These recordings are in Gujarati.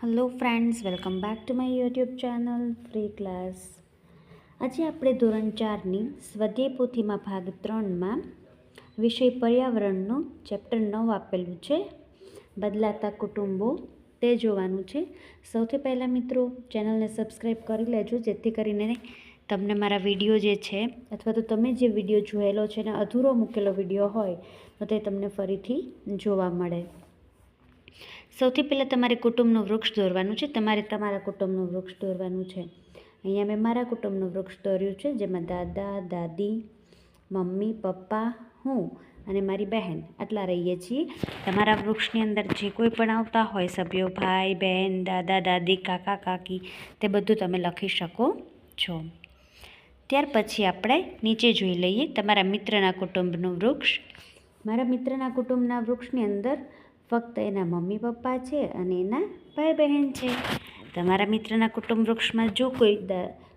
Hello friends welcome back to my YouTube channel free class આજે આપણે ધોરણ ચારની સ્વધ્યાય પોથીમાં ભાગ ત્રણમાં વિષય પર્યાવરણનું ચેપ્ટર નવ આપેલું છે. બદલાતા કુટુંબો તે જોવાનું છે. સૌથી પહેલાં મિત્રો ચેનલને સબસ્ક્રાઈબ કરી લેજો, જેથી કરીને તમને મારા વીડિયો જે છે, અથવા તો તમે જે વીડિયો જોયેલો છે ને અધૂરો મૂકેલો વીડિયો હોય, તો તે તમને ફરીથી જોવા મળે. સૌથી પહેલાં તમારે કુટુંબનું વૃક્ષ દોરવાનું છે. તમારે તમારા કુટુંબનું વૃક્ષ દોરવાનું છે. અહીંયા મેં મારા કુટુંબનું વૃક્ષ દોર્યું છે, જેમાં દાદા, દાદી, મમ્મી, પપ્પા, હું અને મારી બહેન આટલા રહીએ છીએ. તમારા વૃક્ષની અંદર જે કોઈ પણ આવતા હોય, સભ્યો, ભાઈ, બહેન, દાદા, દાદી, કાકા, કાકી, તે બધું તમે લખી શકો છો. ત્યાર પછી આપણે નીચે જોઈ લઈએ તમારા મિત્રના કુટુંબનું વૃક્ષ. મારા મિત્રના કુટુંબના વૃક્ષની અંદર ફક્ત એના મમ્મી પપ્પા છે અને એના ભાઈ બહેન છે. તમારા મિત્રના કુટુંબ વૃક્ષમાં જો કોઈ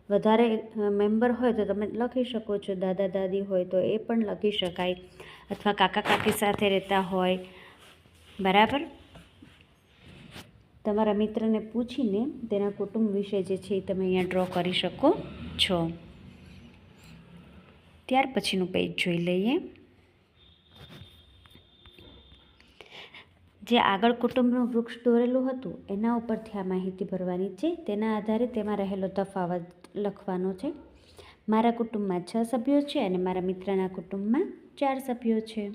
વધારે મેમ્બર હોય તો તમે લખી શકો છો. દાદા, દાદી હોય તો એ પણ લખી શકાય. અથવા કાકા, કાકી સાથે રહેતા હોય. બરાબર? તમારા મિત્રને પૂછીને તેના કુટુંબ વિશે જે છે એ તમે અહીંયા ડ્રો કરી શકો છો. ત્યાર પછીનું પેજ જોઈ લઈએ. જે આગળ કુટુંબનું વૃક્ષ દોરેલું હતું, એના ઉપરથી આ માહિતી ભરવાની છે. તેના આધારે તેમાં રહેલો તફાવત લખવાનો છે. મારા કુટુંબમાં છ સભ્યો છે અને મારા મિત્રના કુટુંબમાં ચાર સભ્યો છે.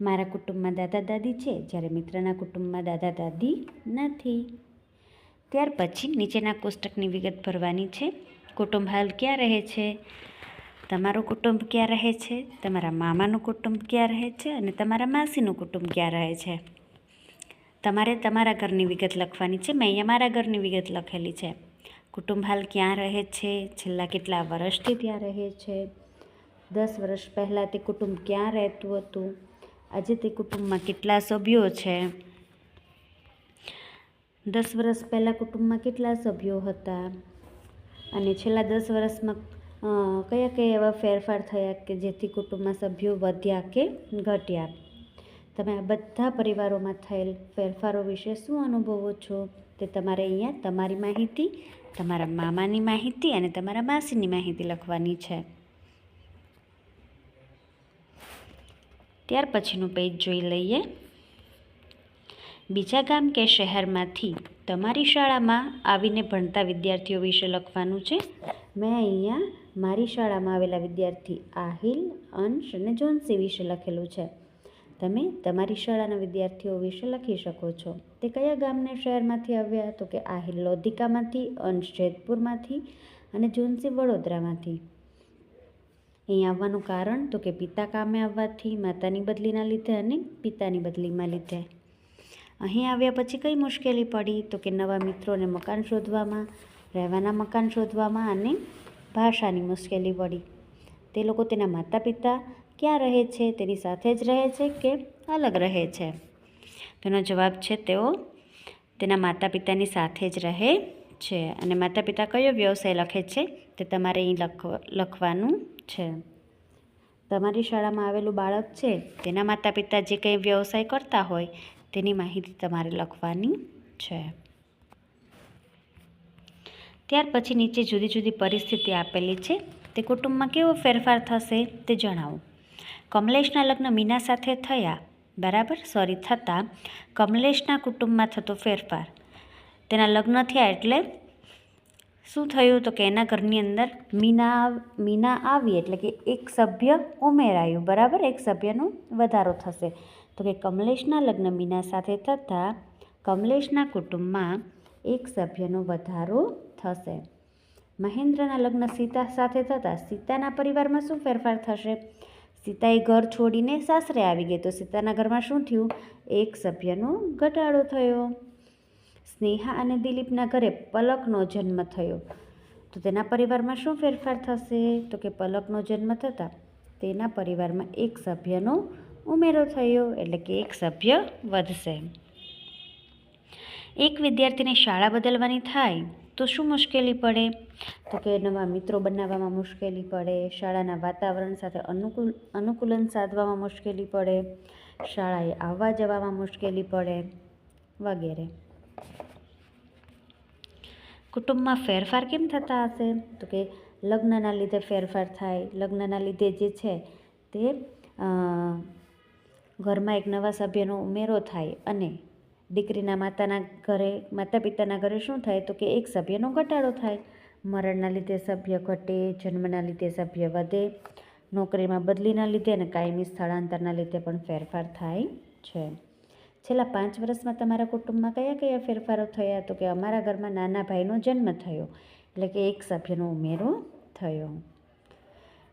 મારા કુટુંબમાં દાદા દાદી છે, જ્યારે મિત્રના કુટુંબમાં દાદા દાદી નથી. ત્યાર પછી નીચેના કોષ્ટકની વિગત ભરવાની છે. કુટુંબ હાલ ક્યાં રહે છે? તમારું કુટુંબ ક્યાં રહે છે? તમારા મામાનું કુટુંબ ક્યાં રહે છે? અને તમારા માસીનું કુટુંબ ક્યાં રહે છે? તમારે તમારા ઘરની વિગત લખવાની છે. મેં અહીંયા મારા ઘરની વિગત લખેલી છે. કુટુંબ હાલ ક્યાં રહે છે? છેલ્લા કેટલા વર્ષથી ત્યાં રહે છે? દસ વર્ષ પહેલાં તે કુટુંબ ક્યાં રહેતું હતું? આજે તે કુટુંબમાં કેટલા સભ્યો છે? દસ વર્ષ પહેલાં કુટુંબમાં કેટલા સભ્યો હતા? અને છેલ્લા દસ વર્ષમાં કયા કયા એવા ફેરફાર થયા કે જેથી કુટુંબમાં સભ્યો વધ્યા કે ઘટ્યા? તમે આ બધા પરિવારોમાં થયેલ ફેરફારો વિશે શું અનુભવો છો? તે તમારે અહીંયા તમારી માહિતી, તમારા મામાની માહિતી અને તમારા માસીની માહિતી લખવાની છે. ત્યાર પછીનું પેજ જોઈ લઈએ. બીજા ગામ કે શહેરમાંથી તમારી શાળામાં આવીને ભણતા વિદ્યાર્થીઓ વિશે લખવાનું છે. મેં અહીંયા મારી શાળામાં આવેલા વિદ્યાર્થી આહિલ, અંશ અને જોન્સી વિશે લખેલું છે. તમે તમારી શાળાના વિદ્યાર્થીઓ વિશે લખી શકો છો. તે કયા ગામને શહેરમાંથી આવ્યા? તો કે આહિર લોધિકામાંથી અંશ જેતપુરમાંથી અને જુનસી વડોદરામાંથી. અહીં આવવાનું કારણ તો કે પિતા કામે આવવાથી માતાની બદલીના લીધે અને પિતાની બદલીમાં લીધે. અહીં આવ્યા પછી કઈ મુશ્કેલી પડી? તો કે નવા મિત્રોને મકાન શોધવામાં, રહેવાના મકાન શોધવામાં અને ભાષાની મુશ્કેલી પડી. તે લોકો તેના માતા પિતા ક્યાં રહે છે? તેની સાથે જ રહે છે કે અલગ રહે છે? તેનો જવાબ છે તેઓ તેના માતા પિતાની સાથે જ રહે છે. અને માતા પિતા કયો વ્યવસાય લખે છે? તે તમારે અહીં લખ, લખવાનું છે. તમારી શાળામાં આવેલું બાળક છે, તેના માતા પિતા જે કંઈ વ્યવસાય કરતા હોય, તેની માહિતી તમારે લખવાની છે. ત્યાર પછી નીચે જુદી જુદી પરિસ્થિતિ આપેલી છે. તે કુટુંબમાં કેવો ફેરફાર થશે તે જણાવો. કમલેશના લગ્ન મીના સાથે થયા. બરાબર? સોરી થતાં કમલેશના કુટુંબમાં થતો ફેરફાર. તેના લગ્ન થયા એટલે શું થયું? તો કે એના ઘરની અંદર મીના મીના આવી એટલે કે એક સભ્ય ઉમેરાયું. બરાબર? એક સભ્યનો વધારો થશે. તો કે કમલેશના લગ્ન મીના સાથે થતાં કમલેશના કુટુંબમાં એક સભ્યનો વધારો થશે. મહેન્દ્રના લગ્ન સીતા સાથે થતાં. સીતાના પરિવારમાં શું ફેરફાર થશે? સીતાએ ઘર છોડીને સાસરે આવી ગઈ. તો સીતાના ઘરમાં શું થયું? એક સભ્યનો ઘટાડો થયો. સ્નેહા અને દિલીપના ઘરે પલકનો જન્મ થયો. તો તેના પરિવારમાં શું ફેરફાર થશે? તો કે પલકનો જન્મ થતાં તેના પરિવારમાં એક સભ્યનો ઉમેરો થયો, એટલે કે એક સભ્ય વધશે. એક વિદ્યાર્થીને શાળા બદલવાની થાય તો શું મુશ્કેલી પડે? તો કે નવા મિત્રો બનાવવામાં મુશ્કેલી પડે, શાળાના વાતાવરણ સાથે અનુકૂલ, અનુકૂલન સાધવામાં મુશ્કેલી પડે, શાળાએ આવવા જવામાં મુશ્કેલી પડે વગેરે. કુટુંબમાં ફેરફાર કેમ થતા હશે? તો કે લગ્નના લીધે ફેરફાર થાય, લગ્નના લીધે જે છે તે ઘરમાં એક નવા સભ્યનો ઉમેરો થાય અને દીકરીના માતાના ઘરે માતા પિતાના ઘરે શું થાય તો કે એક સભ્યનો ઘટાડો થાય. મરણના લીધે સભ્ય ઘટે, જન્મના લીધે સભ્ય વધે, નોકરીમાં બદલીના લીધે અને કાયમી સ્થળાંતરના લીધે પણ ફેરફાર થાય છે. છેલ્લા પાંચ વર્ષમાં તમારા કુટુંબમાં કયા કયા ફેરફારો થયા તો કે અમારા ઘરમાં નાના ભાઈનો જન્મ થયો, એટલે કે એક સભ્યનો ઉમેરો થયો?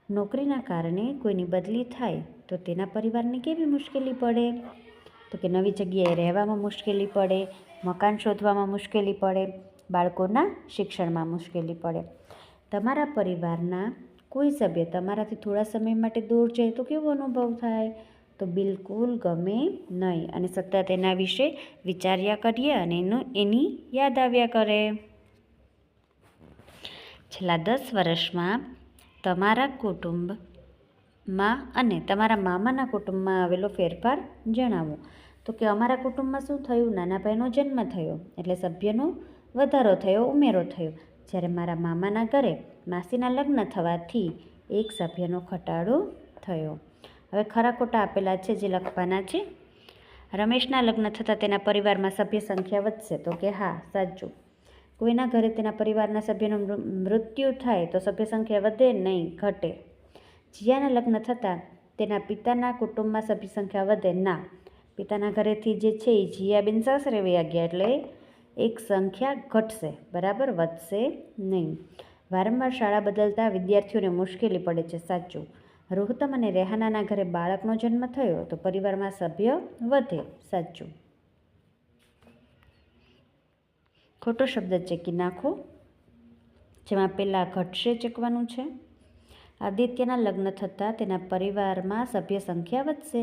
નોકરીના કારણે કોઈની બદલી થાય તો તેના પરિવારને કેવી મુશ્કેલી પડે? તો કે નવી જગ્યાએ રહેવામાં મુશ્કેલી પડે, મકાન શોધવામાં મુશ્કેલી પડે, બાળકોના શિક્ષણમાં મુશ્કેલી પડે. તમારા પરિવારના કોઈ સભ્ય તમારાથી થોડા સમય માટે દૂર જાય તો કેવો અનુભવ થાય? તો બિલકુલ ગમે નહીં અને સતત એના વિશે વિચાર્યા કરીએ અને એનું એની યાદ આવ્યા કરે. છેલ્લા દસ વર્ષમાં તમારા કુટુંબમાં અને તમારા મામાના કુટુંબમાં આવેલો ફેરફાર જણાવો. તો કે અમારા કુટુંબમાં શું થયું? નાના ભાઈનો જન્મ થયો, એટલે સભ્યનો વધારો થયો, ઉમેરો થયો. જ્યારે મારા મામાના ઘરે માસીના લગ્ન થવાથી એક સભ્યનો ઘટાડો થયો. હવે ખરા ખોટા આપેલા છે જે લખવાના છે? રમેશના લગ્ન થતાં તેના પરિવારમાં સભ્ય સંખ્યા વધશે. તો કે હા, સાચું. કોઈના ઘરે તેના પરિવારના સભ્યનું મૃ- મૃત્યુ થાય તો સભ્ય સંખ્યા વધે નહીં, ઘટે. જીયાના લગ્ન થતાં તેના પિતાના કુટુંબમાં સભ્ય સંખ્યા વધે. ના, પિતાના ઘરેથી જે છે એ જીયાબેન સાસરે વયા ગયા એટલે એક સંખ્યા ઘટશે. બરાબર? વધશે નહીં. વારંવાર શાળા બદલતા વિદ્યાર્થીઓને મુશ્કેલી પડે છે, સાચું. રોહતમ અને રેહાનાના ઘરે બાળકનો જન્મ થયો તો પરિવારમાં સભ્ય વધે, સાચું. ખોટો શબ્દ ચેકી નાખો? જેમાં પહેલાં ઘટશે ચેકવાનું છે. આદિત્યના લગ્ન થતાં તેના પરિવારમાં સભ્ય સંખ્યા વધશે.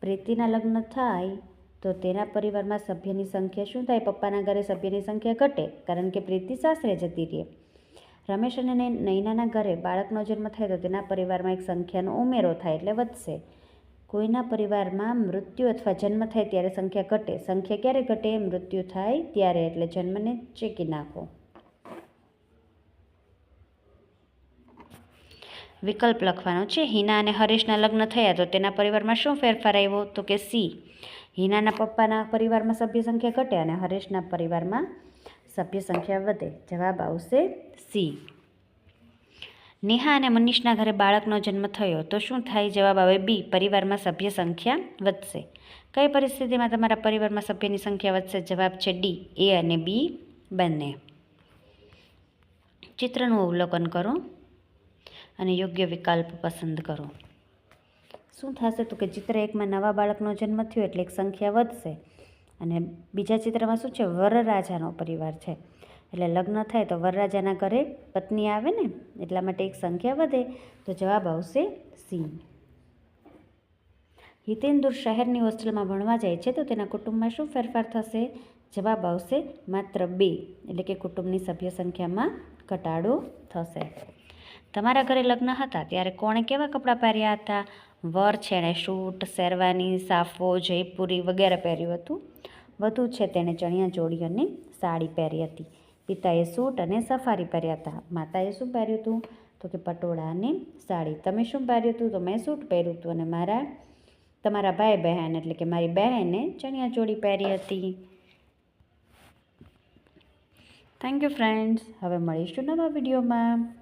પ્રીતિના લગ્ન થાય તો તેના પરિવારમાં સભ્યની સંખ્યા શું થાય? પપ્પાના ઘરે સભ્યની સંખ્યા ઘટે, કારણ કે પ્રીતિ સાસરે જતી રહે. રમેશ અને નૈનાના ઘરે બાળકનો જન્મ થાય તો તેના પરિવારમાં એક સંખ્યાનો ઉમેરો થાય એટલે વધશે. કોઈના પરિવારમાં મૃત્યુ અથવા જન્મ થાય ત્યારે સંખ્યા ઘટે. સંખ્યા ક્યારે ઘટે? મૃત્યુ થાય ત્યારે એટલે જન્મને ચેકી નાખો. વિકલ્પ લખવાનો છે. હિના અને હરેશના લગ્ન થયા તો તેના પરિવારમાં શું ફેરફાર આવ્યો તો કે સી. હિનાના પપ્પાના પરિવારમાં સભ્ય સંખ્યા ઘટે અને હરેશના પરિવારમાં સભ્ય સંખ્યા વધે. જવાબ આવશે સી. નેહા અને મનીષના ઘરે બાળકનો જન્મ થયો તો શું થાય? જવાબ આવે બી. પરિવારમાં સભ્ય સંખ્યા વધશે. કઈ પરિસ્થિતિમાં તમારા પરિવારમાં સભ્યની સંખ્યા વધશે? જવાબ છે ડી. એ અને બી બંને. ચિત્રનું અવલોકન કરો. અને યોગ્ય વિકલ્પ પસંદ કરો. શું થશે તો કે ચિત્ર એકમાં નવા બાળકનો જન્મ થયો એટલે એક સંખ્યા વધશે? અને બીજા ચિત્રમાં શું છે? વરરાજાનો પરિવાર છે. એટલે લગ્ન થાય તો વરરાજાના ઘરે પત્ની આવે ને, એટલા માટે એક સંખ્યા વધે, તો જવાબ આવશે સી. હિતેન્દુર શહેરની હોસ્ટેલમાં ભણવા જાય છે તો તેના કુટુંબમાં શું ફેરફાર થશે? જવાબ આવશે માત્ર બે. એટલે કે કુટુંબની સભ્ય સંખ્યામાં ઘટાડો થશે. તમારા ઘરે લગ્ન હતા ત્યારે કોણે કેવા કપડાં પહેર્યા હતા? વર છે એણે સૂટ, શેરવાની સાફો, જયપુરી વગેરે પહેર્યું હતું. વધુ છે તેણે ચણિયા ચોળી અને સાડી પહેરી હતી. પિતાએ સૂટ અને સફારી પહેર્યા હતા. માતાએ શું પહેર્યું હતું? તો કે પટોળા અને સાડી. તમે શું પહેર્યું હતું? તો મેં સૂટ પહેર્યું હતું અને મારા, તમારા ભાઈ બહેન એટલે કે મારી બહેને ચણિયા ચોળી પહેરી હતી. થેન્ક યુ ફ્રેન્ડ્સ હવે મળીશું નવા વિડીયોમાં.